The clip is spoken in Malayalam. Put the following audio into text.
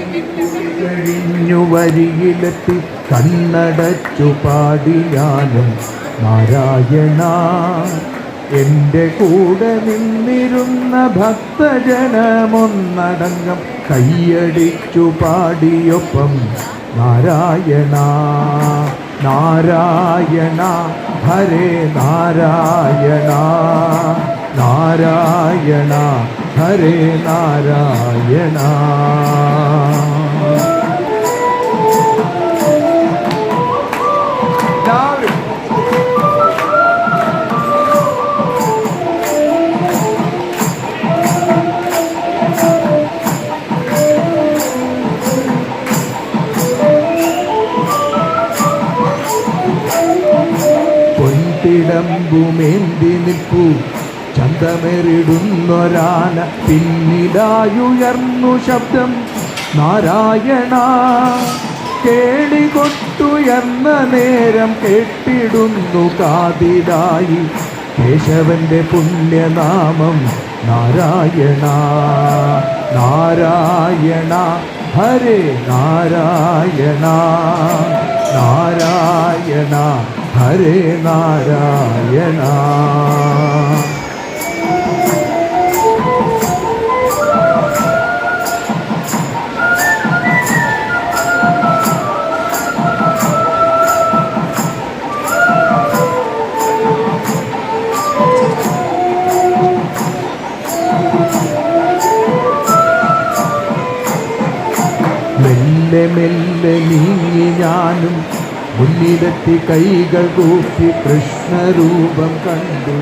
കഴിഞ്ഞു വരിയിലെത്തി കണ്ണടച്ചു പാടിയാലും നാരായണ എന്റെ കൂടെ നിന്നിരുന്ന ഭക്തജനമൊന്നടങ്കം കൈയടിച്ചു പാടിയൊപ്പം നാരായണ നാരായണ ഹരേ നാരായണ നാരായണ. ഹരേ നാരായണ എല്ലാവരും പൊൻതിടമ്പുമേന്തി നിൽപ്പു ചന്തമെറിടുന്നൊരാന പിന്നിലായുയർന്നു ശബ്ദം. നാരായണ കേളികൊട്ടുയർന്ന നേരം കേട്ടിടുന്നു കാതിലായി കേശവന്റെ പുണ്യനാമം. നാരായണ നാരായണ ഹരേ നാരായണ നാരായണ ഹരേ നാരായണ. മെല്ലെ മെല്ലെ നീങ്ങി ഞാനും മുന്നിലെത്തി കൈകൾ കൂപ്പി കൃഷ്ണരൂപം കണ്ടു.